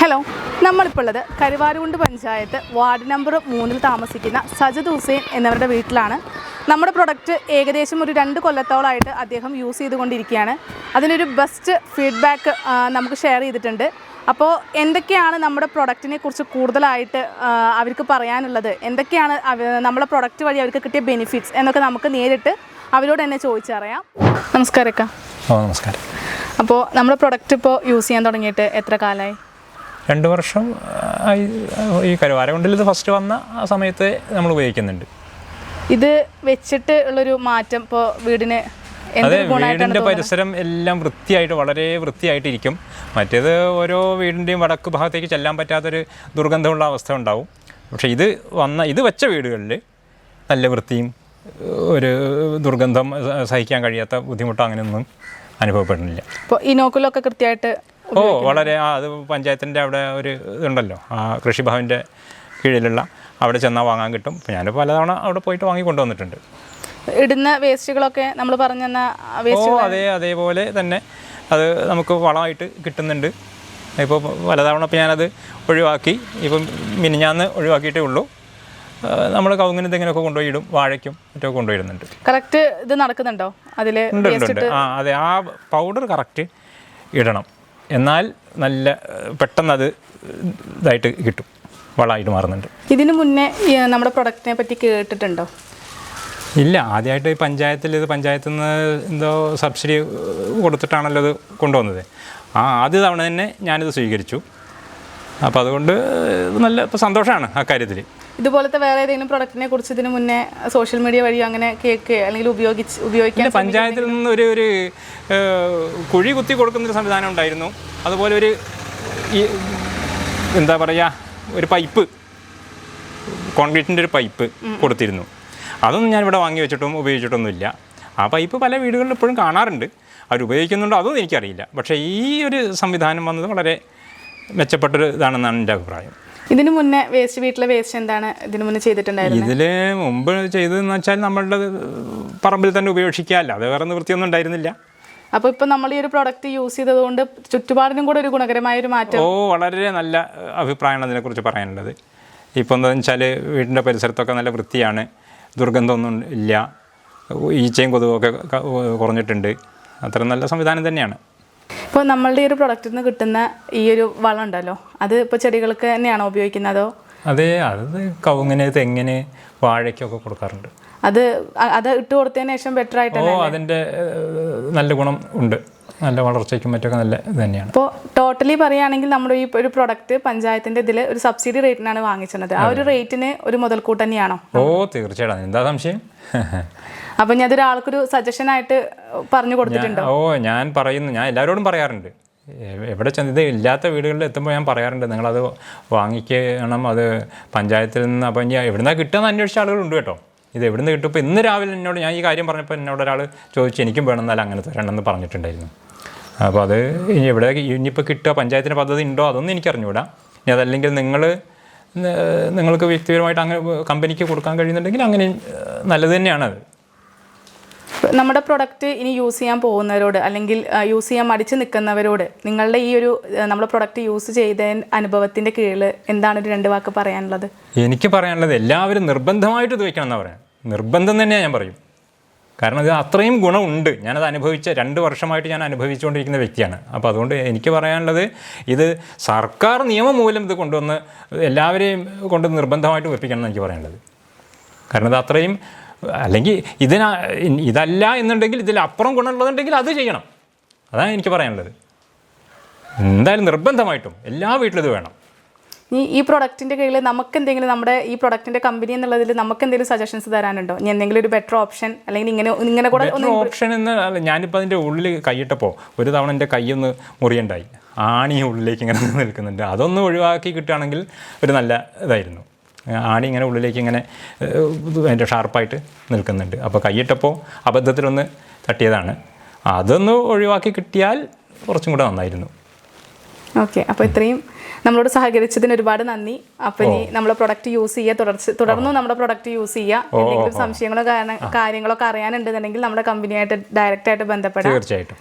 Hello നമ്മളിപ്പോൾ ഉള്ളത് Karuvarakundu panchayat ward number മൂന്നിൽ താമസിക്കുന്ന സജദ് ഹുസൈൻ എന്നവരുടെ വീട്ടിലാണ്. നമ്മുടെ പ്രൊഡക്റ്റ് ഏകദേശം ഒരു രണ്ട് കൊല്ലത്തോളമായിട്ട് അദ്ദേഹം യൂസ് ചെയ്തുകൊണ്ടിരിക്കുകയാണ്. അതിനൊരു ബെസ്റ്റ് ഫീഡ്ബാക്ക് നമുക്ക് ഷെയർ ചെയ്തിട്ടുണ്ട്. അപ്പോൾ എന്തൊക്കെയാണ് നമ്മുടെ പ്രൊഡക്റ്റിനെ കുറിച്ച് കൂടുതലായിട്ട് അവർക്ക് പറയാനുള്ളത്? എന്തൊക്കെയാണ് നമ്മുടെ നമ്മളെ പ്രൊഡക്റ്റ് വഴി അവർക്ക് കിട്ടിയ ബെനിഫിറ്റ്സ് എന്നൊക്കെ നമുക്ക് നേരിട്ട് അവരോട് തന്നെ ചോദിച്ചറിയാം നമസ്കാരം നമസ്കാരം. അപ്പോൾ നമ്മുടെ പ്രൊഡക്റ്റ് ഇപ്പോൾ യൂസ് ചെയ്യാൻ തുടങ്ങിയിട്ട് എത്ര കാലമായി രണ്ട് വർഷം ആയി ഈ കരുവാരകൊണ്ടിൽ ഇത് ഫസ്റ്റ് വന്ന ആ സമയത്ത് നമ്മൾ ഉപയോഗിക്കുന്നുണ്ട്. ഇത് വെച്ചിട്ട് ഉള്ളൊരു മാറ്റം ഇപ്പോൾ വീടിന് അതെ വീടിന്റെ പരിസരം എല്ലാം വൃത്തിയായിട്ട് വളരെ വൃത്തിയായിട്ടിരിക്കും. മറ്റേത് ഓരോ വീടിന്റെയും വടക്ക് ഭാഗത്തേക്ക് ചെല്ലാൻ പറ്റാത്തൊരു ദുർഗന്ധമുള്ള അവസ്ഥ ഉണ്ടാവും. പക്ഷേ ഇത് വന്ന ഇത് വെച്ച വീടുകളിൽ നല്ല വൃത്തിയും ഒരു ദുർഗന്ധം സഹിക്കാൻ കഴിയാത്ത ബുദ്ധിമുട്ടോ അങ്ങനെയൊന്നും അനുഭവപ്പെടുന്നില്ല. ഇപ്പോൾ ഇനോക്കുലൊക്കെ കൃത്യമായിട്ട് ഓ വളരെ ആ അത് പഞ്ചായത്തിന്റെ അവിടെ ഒരു ഇതുണ്ടല്ലോ. ആ കൃഷിഭവന്റെ കീഴിലുള്ള അവിടെ ചെന്നാൽ വാങ്ങാൻ കിട്ടും. ഞാൻ പലതവണ അവിടെ പോയിട്ട് വാങ്ങി കൊണ്ടുവന്നിട്ടുണ്ട്. ഇടുന്ന വേസ്റ്റുകളൊക്കെ നമ്മൾ പറഞ്ഞെന്ന ഓ അതെ അതേ അതേപോലെ തന്നെ അത് നമുക്ക് വളമായിട്ട് കിട്ടുന്നുണ്ട്. ഇപ്പോൾ പലതവണ ഇപ്പോൾ ഞാനത് ഒഴിവാക്കി. ഇപ്പം മിനിഞ്ഞാന്ന് ഒഴിവാക്കിയിട്ടേ ഉള്ളൂ. നമ്മൾ കവുങ്ങിന് എന്തെങ്കിലുമൊക്കെ കൊണ്ടുപോയി ഇടും. വാഴയ്ക്കും മറ്റൊക്കെ കൊണ്ടുപോയിടുന്നുണ്ട് കറക്റ്റ് ഇത് നടക്കുന്നുണ്ടോ? അതിൽ ഉണ്ട് ഉണ്ട് ആ അതെ ആ പൗഡർ കറക്റ്റ് ഇടണം. എന്നാൽ നല്ല പെട്ടെന്ന് അത് ഇതായിട്ട് കിട്ടും. വളമായിട്ട് മാറുന്നുണ്ട്. ഇതിനു മുന്നേ നമ്മുടെ പ്രൊഡക്റ്റിനെ പറ്റി കേട്ടിട്ടുണ്ടോ? ഇല്ല ആദ്യമായിട്ട് ഈ പഞ്ചായത്തിൽ ഇത് പഞ്ചായത്തിൽ നിന്ന് എന്തോ സബ്സിഡി കൊടുത്തിട്ടാണല്ലോ ഇത് കൊണ്ടുവന്നത്. ആ ആദ്യ തവണ തന്നെ ഞാനിത് സ്വീകരിച്ചു. അപ്പോൾ അതുകൊണ്ട് നല്ല ഇപ്പോൾ സന്തോഷമാണ് ആ കാര്യത്തിൽ ഇതുപോലത്തെ വേറെ ഏതെങ്കിലും പ്രൊഡക്റ്റിനെ കുറിച്ച് ഇതിനു മുന്നേ സോഷ്യൽ മീഡിയ വഴി അങ്ങനെ കേക്ക് അല്ലെങ്കിൽ ഉപയോഗിച്ച് ഉപയോഗിക്കാൻ പഞ്ചായത്തിൽ നിന്ന് ഒരു ഒരു കുഴി കുത്തി കൊടുക്കുന്ന ഒരു സംവിധാനം ഉണ്ടായിരുന്നു. അതുപോലെ ഒരു ഈ എന്താ പറയുക ഒരു പൈപ്പ് കോൺക്രീറ്റിന്റെ ഒരു പൈപ്പ് കൊടുത്തിരുന്നു. അതൊന്നും ഞാനിവിടെ വാങ്ങി വെച്ചിട്ടും ഉപയോഗിച്ചിട്ടൊന്നുമില്ല. ആ പൈപ്പ് പല വീടുകളിലും ഇപ്പോഴും കാണാറുണ്ട്. അവർ ഉപയോഗിക്കുന്നുണ്ടോ അതൊന്നും എനിക്കറിയില്ല. പക്ഷേ ഈ ഒരു സംവിധാനം വന്നത് വളരെ മെച്ചപ്പെട്ടൊരു ഇതാണെന്നാണ് എന്റെ അഭിപ്രായം. ഇതിനു മുന്നേ വേസ്റ്റ് വീട്ടിലെ വേസ്റ്റ് എന്താണ് ഇതിനു മുന്നേ ചെയ്തിട്ടുണ്ടായിരുന്നത് ഇതിൽ മുമ്പ് ചെയ്തതെന്ന് വെച്ചാൽ നമ്മളുടെ പറമ്പിൽ തന്നെ ഉപയോഗിക്കാമല്ലോ അത് വേറെ നിവൃത്തിയൊന്നും ഉണ്ടായിരുന്നില്ല. അപ്പോൾ ഇപ്പോൾ നമ്മൾ ഈ ഒരു പ്രൊഡക്റ്റ് യൂസ് ചെയ്തതുകൊണ്ട് ചുറ്റുപാടിനും കൂടെ ഒരു ഗുണകരമായ ഒരു മാറ്റം. ഓ വളരെ നല്ല അഭിപ്രായമാണ് അതിനെക്കുറിച്ച് പറയാനുള്ളത്. ഇപ്പോൾ എന്താണെന്ന് വെച്ചാൽ വീടിന്റെ പരിസരത്തൊക്കെ നല്ല വൃത്തിയാണ്. ദുർഗന്ധമൊന്നും ഇല്ല. ഈച്ചയും കൊതുകൊക്കെ കുറഞ്ഞിട്ടുണ്ട്. അത്ര നല്ല സംവിധാനം തന്നെയാണ്. ഇപ്പോൾ നമ്മളുടെ ഈ ഒരു പ്രൊഡക്റ്റിൽ നിന്ന് കിട്ടുന്ന ഈ ഒരു വളം ഉണ്ടല്ലോ അത് ഇപ്പോൾ ചെടികൾക്ക് തന്നെയാണോ ഉപയോഗിക്കുന്നതോ അതെ? അത് കവുങ്ങിന് തെങ്ങിന് വാഴയ്ക്കൊക്കെ കൊടുക്കാറുണ്ട്. അത് അത് ഇട്ട് കൊടുത്തതിന് ശേഷം ബെറ്റർ ആയിട്ട് അതിന്റെ നല്ല ഗുണം ഉണ്ട്. നല്ല വളർച്ചയ്ക്കും മറ്റൊക്കെ നല്ല ഇത് തന്നെയാണ്. ഇപ്പോൾ ടോട്ടലി പറയുകയാണെങ്കിൽ നമ്മുടെ ഈ ഒരു പ്രൊഡക്റ്റ് പഞ്ചായത്തിന്റെ ഇതിൽ ഒരു സബ്സിഡി റേറ്റിനാണ് വാങ്ങിച്ചത് ആ ഒരു റേറ്റിന് ഒരു മുതൽക്കൂട്ട് തന്നെയാണോ? ഓ തീർച്ചയായിട്ടും. എന്താ സംശയം? അപ്പം ഞാൻ അതൊരാൾക്കൊരു സജഷൻ ആയിട്ട് പറഞ്ഞു കൊടുത്തിട്ടുണ്ട്? ഓ ഞാൻ പറയുന്നു. ഞാൻ എല്ലാവരോടും പറയാറുണ്ട്. എവിടെ ചെന്ന് ഇത് ഇല്ലാത്ത വീടുകളിൽ എത്തുമ്പോൾ ഞാൻ പറയാറുണ്ട്. നിങ്ങളത് വാങ്ങിക്കണം. അത് പഞ്ചായത്തിൽ നിന്ന് അപ്പം ഇനി എവിടുന്നാ കിട്ടുമെന്ന് അന്വേഷിച്ച ആളുകളുണ്ട് കേട്ടോ. ഇത് എവിടുന്ന് കിട്ടും? ഇപ്പോൾ ഇന്ന് രാവിലെ എന്നോട് ഞാൻ ഈ കാര്യം പറഞ്ഞപ്പോൾ എന്നോട് ഒരാൾ ചോദിച്ചു എനിക്കും വേണം എന്നാൽ അങ്ങനെ തരണമെന്ന് പറഞ്ഞിട്ടുണ്ടായിരുന്നു. അപ്പോൾ അത് ഇനി എവിടെ ഇനിയിപ്പോൾ കിട്ടുക പഞ്ചായത്തിന്റെ പദ്ധതി ഉണ്ടോ അതൊന്നും എനിക്ക് അറിഞ്ഞുകൂടാ. ഇനി അതല്ലെങ്കിൽ നിങ്ങൾ നിങ്ങൾക്ക് വ്യക്തിപരമായിട്ട് അങ്ങനെ കമ്പനിക്ക് കൊടുക്കാൻ കഴിയുന്നുണ്ടെങ്കിൽ അങ്ങനെ നല്ലത് തന്നെയാണത്. നമ്മുടെ പ്രൊഡക്റ്റ് ഇനി യൂസ് ചെയ്യാൻ പോകുന്നവരോട് അല്ലെങ്കിൽ യൂസ് ചെയ്യാൻ മടിച്ച് നിൽക്കുന്നവരോട് നിങ്ങളുടെ ഈ ഒരു നമ്മുടെ പ്രൊഡക്റ്റ് യൂസ് ചെയ്ത അനുഭവത്തിന്റെ കീഴിൽ എന്താണ് ഒരു രണ്ട് വാക്ക് പറയാനുള്ളത്? എനിക്ക് പറയാനുള്ളത് എല്ലാവരും നിർബന്ധമായിട്ട് ഇത് വയ്ക്കണം എന്നാണ് പറയാം. നിർബന്ധം തന്നെയാണ് ഞാൻ പറയും. കാരണം ഇത് അത്രയും ഗുണമുണ്ട്. ഞാനത് അനുഭവിച്ച രണ്ട് വർഷമായിട്ട് ഞാൻ അനുഭവിച്ചുകൊണ്ടിരിക്കുന്ന വ്യക്തിയാണ്. അപ്പോൾ അതുകൊണ്ട് എനിക്ക് പറയാനുള്ളത് ഇത് സർക്കാർ നിയമം മൂലം ഇത് കൊണ്ടുവന്ന് എല്ലാവരെയും കൊണ്ട് നിർബന്ധമായിട്ട് വെപ്പിക്കണം എന്ന് എനിക്ക് പറയാനുള്ളത്. കാരണം ഇത് അത്രയും അല്ലെങ്കിൽ ഇതിനാ ഇതല്ല എന്നുണ്ടെങ്കിൽ ഇതിലപ്പുറം ഗുണമുള്ളതുണ്ടെങ്കിൽ അത് ചെയ്യണം. അതാണ് എനിക്ക് പറയാനുള്ളത്. എന്തായാലും നിർബന്ധമായിട്ടും എല്ലാ വീട്ടിലും ഇത് വേണം. ഈ ഈ പ്രൊഡക്റ്റിന്റെ കീഴിൽ നമുക്ക് എന്തെങ്കിലും നമ്മുടെ ഈ പ്രൊഡക്റ്റിന്റെ കമ്പനി എന്നുള്ളതിൽ നമുക്ക് എന്തെങ്കിലും സജഷൻസ് തരാനുണ്ടോ? ഇനി എന്തെങ്കിലും ഒരു ബെറ്റർ ഓപ്ഷൻ അല്ലെങ്കിൽ ഇങ്ങനെ ഇങ്ങനെ കൂടെ ഓപ്ഷൻ എന്ന് അല്ല, ഞാനിപ്പോൾ അതിന്റെ ഉള്ളിൽ കൈയിട്ടപ്പോൾ ഒരു തവണ എന്റെ കൈയൊന്ന് മുറിയുണ്ടായി. ആണി ഉള്ളിലേക്ക് ഇങ്ങനെ നിൽക്കുന്നുണ്ട്. അതൊന്ന് ഒഴിവാക്കി കിട്ടുകയാണെങ്കിൽ ഒരു നല്ല ഇതായിരുന്നു. ആണി ഇങ്ങനെ ഉള്ളിലേക്ക് ഇങ്ങനെ അതിന്റെ ഷാർപ്പായിട്ട് നിൽക്കുന്നുണ്ട്. അപ്പോൾ കൈയിട്ടപ്പോൾ അബദ്ധത്തിലൊന്ന് തട്ടിയതാണ്. അതൊന്ന് ഒഴിവാക്കി കിട്ടിയാൽ കുറച്ചും കൂടെ നന്നായിരുന്നു. ഓക്കെ അപ്പോൾ ഇത്രയും നമ്മളോട് സഹകരിച്ചതിന് ഒരുപാട് നന്ദി. അപ്പോൾ ഇനി നമ്മളെ പ്രൊഡക്റ്റ് യൂസ് ചെയ്യുക തുടർച്ച് തുടർന്നും നമ്മുടെ പ്രൊഡക്റ്റ് യൂസ് ചെയ്യുക. എന്തെങ്കിലും സംശയങ്ങളോ കാര്യങ്ങളൊക്കെ അറിയാനുണ്ടെന്നുണ്ടെങ്കിൽ നമ്മുടെ കമ്പനിയായിട്ട് ഡയറക്റ്റായിട്ട് ബന്ധപ്പെടാം. തീർച്ചയായിട്ടും.